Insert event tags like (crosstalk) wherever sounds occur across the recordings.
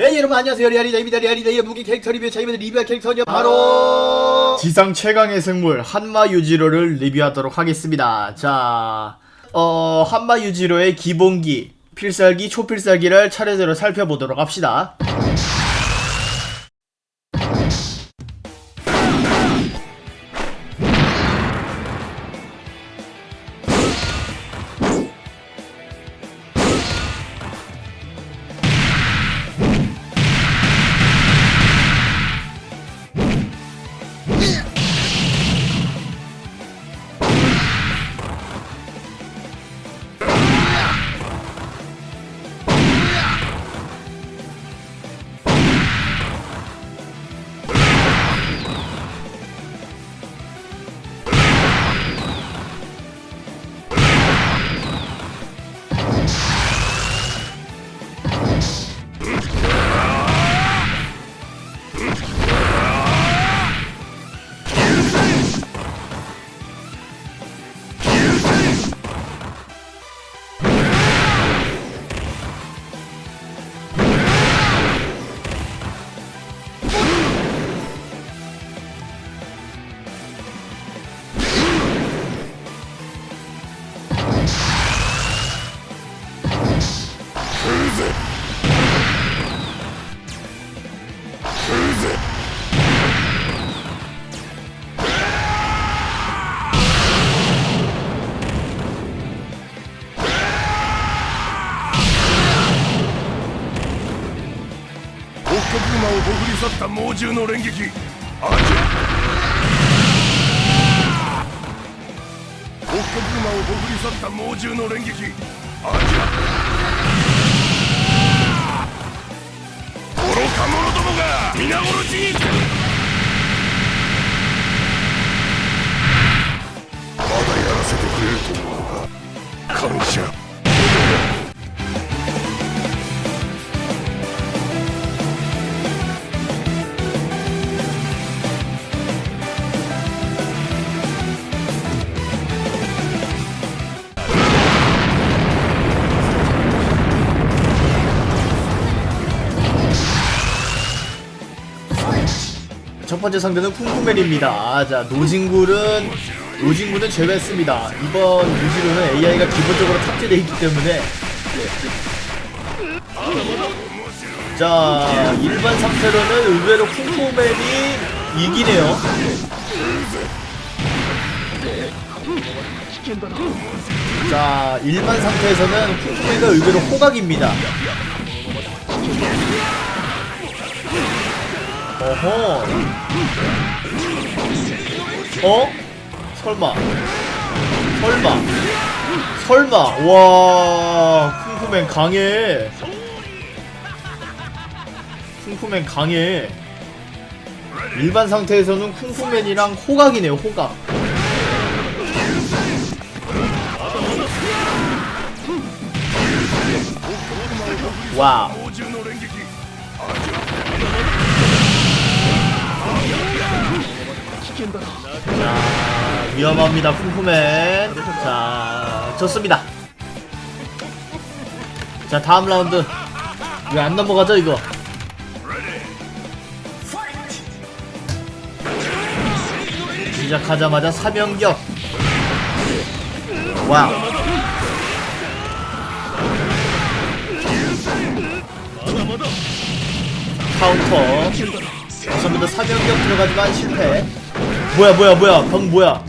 네 여러분 안녕하세요. 리아리다입니다 리아리다의 무기 캐릭터 리뷰 자 이번에 리뷰할 캐릭터는요 바로 지상 최강의 생물 한마 유지로를 리뷰하도록 하겠습니다. 자 어, 한마 유지로의 기본기 필살기 초필살기를 차례대로 살펴보도록 합시다 去った猛獣の連撃アジア北極馬をほぐり去った猛獣の連撃。アジア 첫 번째 상대는 쿵쿵맨입니다. 자 노진굴은 노진굴은 제외했습니다. 이번 유지로는 AI가 기본적으로 탑재되어 있기 때문에 자 일반 상태로는 의외로 쿵쿵맨이 이기네요. 자 일반 상태에서는 쿵쿵맨가 의외로 호각입니다 어허. 어? 설마. 설마. 설마. 와 쿵쿵맨 강해. 쿵쿵맨 강해. 일반 상태에서는 쿵쿵맨이랑 호각이네요 호각. 와우 자, 위험합니다, 쿵쿵맨. 자, 좋습니다. 자, 다음 라운드. 왜 안 넘어가죠, 이거? 시작하자마자 사명격. 와우. 카운터. 우선부터 사명격 들어가지만 실패. 뭐야 뭐야 뭐야. 방금 뭐야?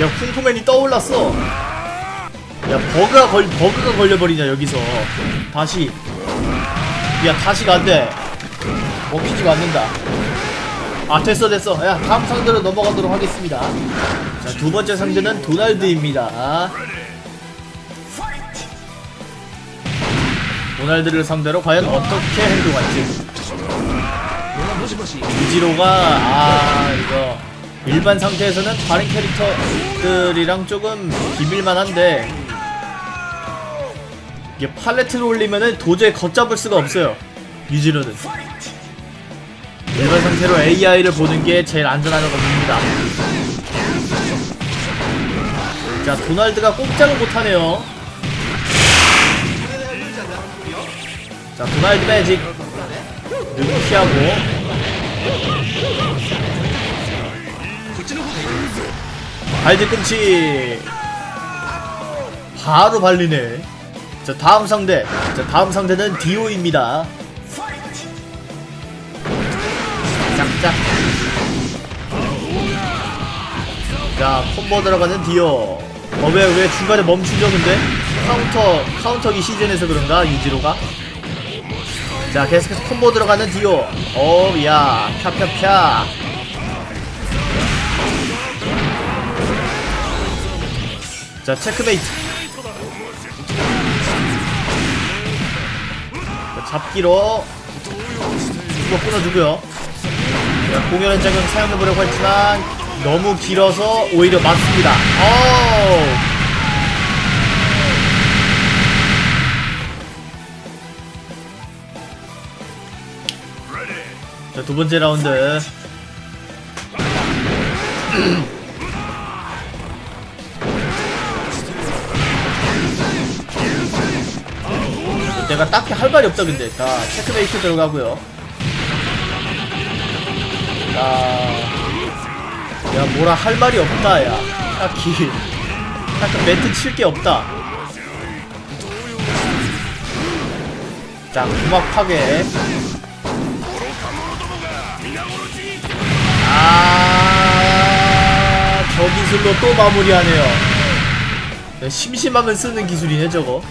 야 쿵쿵맨이 떠올랐어. 야 버그가 걸 버그가 걸려버리냐 여기서. 다시. 야 다시가 안돼 먹히지가 않는다. 아 됐어 됐어. 야 다음 상대로 넘어가도록 하겠습니다. 자 두 번째 상대는 도날드입니다 도날드를 상대로 과연 어떻게 행동할지. 유지로가 아 이거 일반 상태에서는 다른 캐릭터들이랑 조금 비빌만한데 이게 팔레트를 올리면은 도저히 걷잡을 수가 없어요. 유지로는. 일반 상태로 AI를 보는 게 제일 안전한 겁니다. 자 도날드가 꼼짝을 못하네요 자 도날드 매직. 능피하고. 발뒤 끔치 바로 발리네. 자 다음 상대. 자 다음 상대는 디오입니다. 짝짝. 자 콤보 들어가는 디오. 어왜 왜 중간에 멈추죠 근데? 카운터 카운터기 시즌에서 그런가? 유지로가 자 계속해서 콤보 들어가는 디오. 어야 펴펴펴. 자 체크메이트. 자, 잡기로 이거 끊어주고요. 자, 공연 현장은 사용해보려고 했지만 너무 길어서 오히려 맞습니다. 어 두 번째 라운드. (clears throat) 내가 딱히 할 말이 없다 근데. 자 체크메이트 들어가고요. 자야 뭐라 할 말이 없다 야. 딱히. 약간 멘트 칠 게 없다. 자 구막 파괴 아, 저 기술로 또 마무리하네요. 네, 심심하면 쓰는 기술이네, 저거.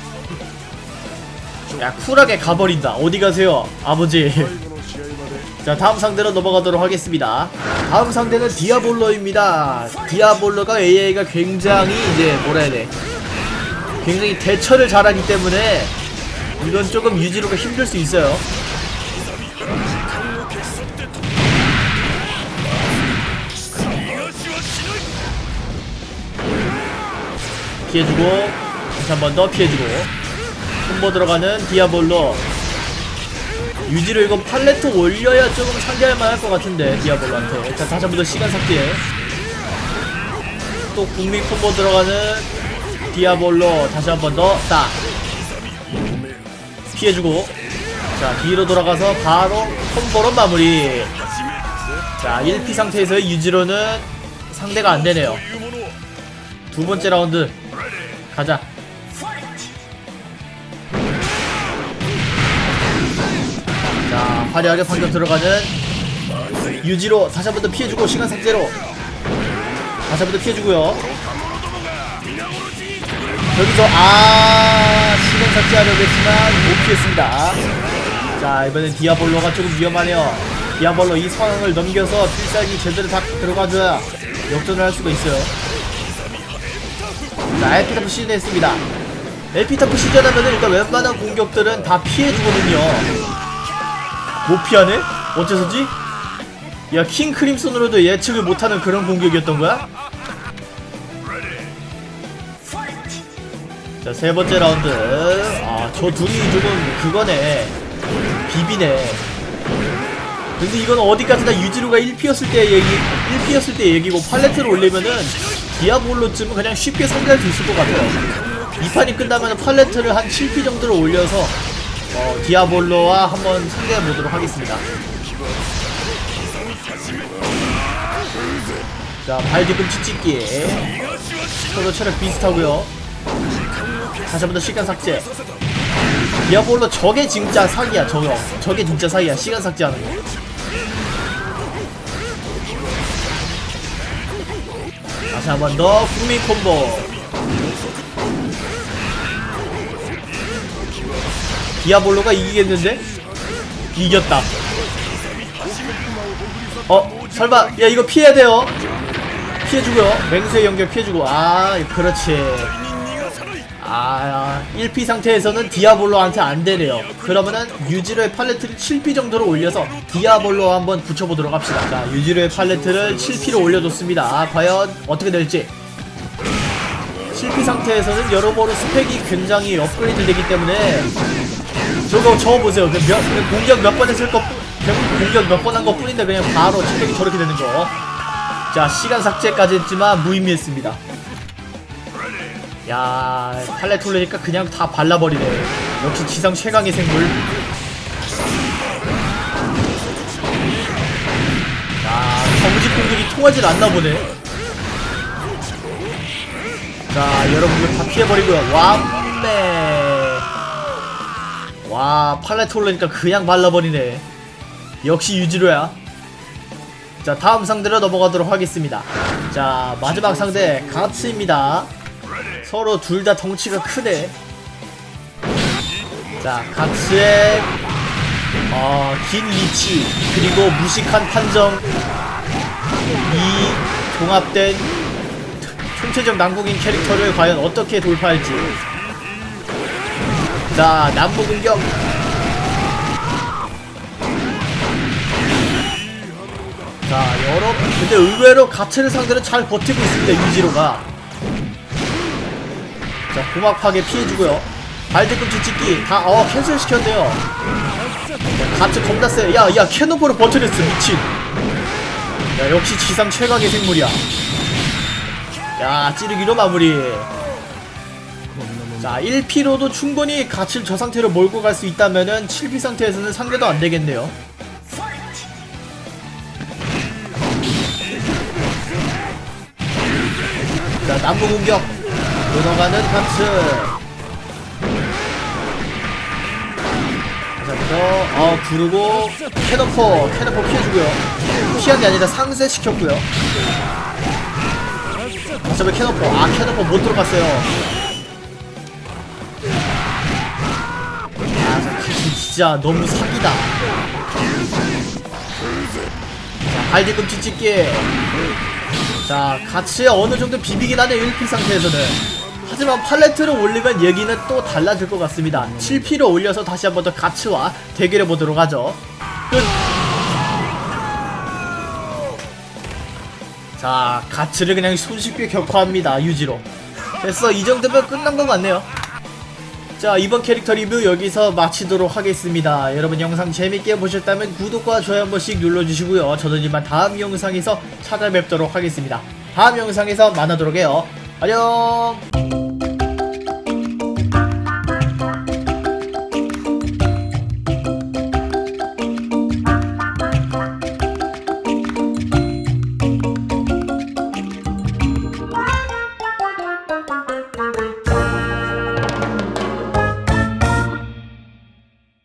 야, 쿨하게 가버린다. 어디 가세요, 아버지. (laughs) 자, 다음 상대로 넘어가도록 하겠습니다. 다음 상대는 디아볼로입니다. 디아볼로가 AI가 굉장히, 이제, 뭐라 해야 돼. 굉장히 대처를 잘하기 때문에 이건 조금 유지로가 힘들 수 있어요. 피해주고 다시 한 번 더 피해주고. 콤보 들어가는 디아볼로. 유지로 이거 팔레트 올려야 조금 상대할 만할 것 같은데 디아볼로한테. 자 다시 한 번 더 시간 삭제 또 국민 콤보 들어가는 디아볼로 다시 한 번 더딱 피해주고. 자 뒤로 돌아가서 바로 콤보로 마무리. 자 1피 상태에서의 유지로는 상대가 안되네요. 두 번째 라운드 가자. 자 화려하게 방금 들어가는 유지로 다시 한 번 더 피해주고 시간 삭제로 다시 한 번 더 피해주고요. 여기서 아 시간 삭제하려고 했지만 못 피했습니다. 자 이번엔 디아볼로가 조금 위험하네요. 디아볼로 이 상황을 넘겨서 필살기 제대로 다 들어가줘야 역전을 할 수가 있어요 자 에피타프 시즌했습니다 에피타프 시즌하면은 일단 웬만한 공격들은 다 피해주거든요 못 피하네? 어째서지? 야 킹 크림슨으로도 예측을 못하는 그런 공격이었던 거야? 자 세 번째 라운드 아 저 둘이 조금 그거네 비비네 근데 이건 어디까지나 유지루가 1피였을 때 얘기 1피였을 때 얘기고 팔레트를 올리면은 디아볼로쯤은 그냥 쉽게 상대할 수 있을 것 같아요. 이 판이 끝나면 팔레트를 한 7피 정도로 올려서 어, 디아볼로와 한번 상대해 보도록 하겠습니다. 자 발 뒤꿈치 찍기 서로 체력 비슷하고요. 다시 한번 더 시간 삭제. 디아볼로 저게 진짜 사기야 저거. 저게 진짜 사기야 시간 삭제하는 거 다시 한 번 더 국민 콤보. 디아볼로가 이기겠는데? 이겼다. 어 설마 야 이거 피해야 돼요. 피해주고요. 맹수의 연결 피해주고. 아 그렇지 아 1피 상태에서는 디아볼로한테 안 되네요. 그러면은 유지로의 팔레트를 7피 정도로 올려서 디아볼로 한번 붙여보도록 합시다. 자 유지로의 팔레트를 7피로 올려줬습니다. 과연 어떻게 될지. 7피 상태에서는 여러모로 스펙이 굉장히 업그레이드 되기 때문에 저거 저거 보세요. 그 몇, 그 공격 몇 번 했을 것 뿐- 결국 공격 몇 번 한 것 뿐인데 그냥 바로 체력이 저렇게 되는 거자 시간 삭제까지 했지만 무의미했습니다 야 팔레트 올리니까 그냥 다 발라버리네. 역시 지상 최강의 생물. 자 정직 공격이 통하질 않나 보네. 자 여러분들 다 피해버리고요. 완매 와 팔레트 올리니까 그냥 발라버리네. 역시 유지로야. 자 다음 상대로 넘어가도록 하겠습니다. 자 마지막 상대 가츠입니다 서로 둘 다 덩치가 크네. 자 가츠의 어, 긴 리치 그리고 무식한 판정. 이 종합된 총체적 난국인 캐릭터를 과연 어떻게 돌파할지. 자 남부 공격. 자 여러 근데 의외로 가츠를 상대로 잘 버티고 있습니다 유지로가 자 고막 파괴 피해주고요. 발뒤꿈치 찍기 다어 캔슬 시켰네요. 야, 가츠 겁나 세 야야 캐노포로 버텨냈어 미친. 야 역시 지상 최강의 생물이야. 야 찌르기로 마무리. 자 1피로도 충분히 가츠를 저 상태로 몰고 갈 수 있다면은 7피 상태에서는 상대도 안 되겠네요. 자 남부 공격 들어가는 가츠 자부터 어 부르고 캐너포 캐너포 피해주고요. 피한 게 아니라 상쇄시켰고요. 어차피 캐너포 아 캐너포 못 들어갔어요. 아 진짜 너무 사기다. 자 발뒤꿈치 찍기. 자 같이 어느 정도 비비긴 하네 1피 상태에서는 하지만 팔레트를 올리면 얘기는 또 달라질 것 같습니다. 7피를 올려서 다시 한번 더 가츠와 대결해 보도록 하죠. 끝! 자 가츠를 그냥 손쉽게 격파합니다 유지로. 됐어 이 정도면 끝난 것 같네요. 자 이번 캐릭터 리뷰 여기서 마치도록 하겠습니다. 여러분 영상 재밌게 보셨다면 구독과 좋아요 한 번씩 눌러주시고요. 저는 이만 다음 영상에서 찾아뵙도록 하겠습니다. 다음 영상에서 만나도록 해요. 안녕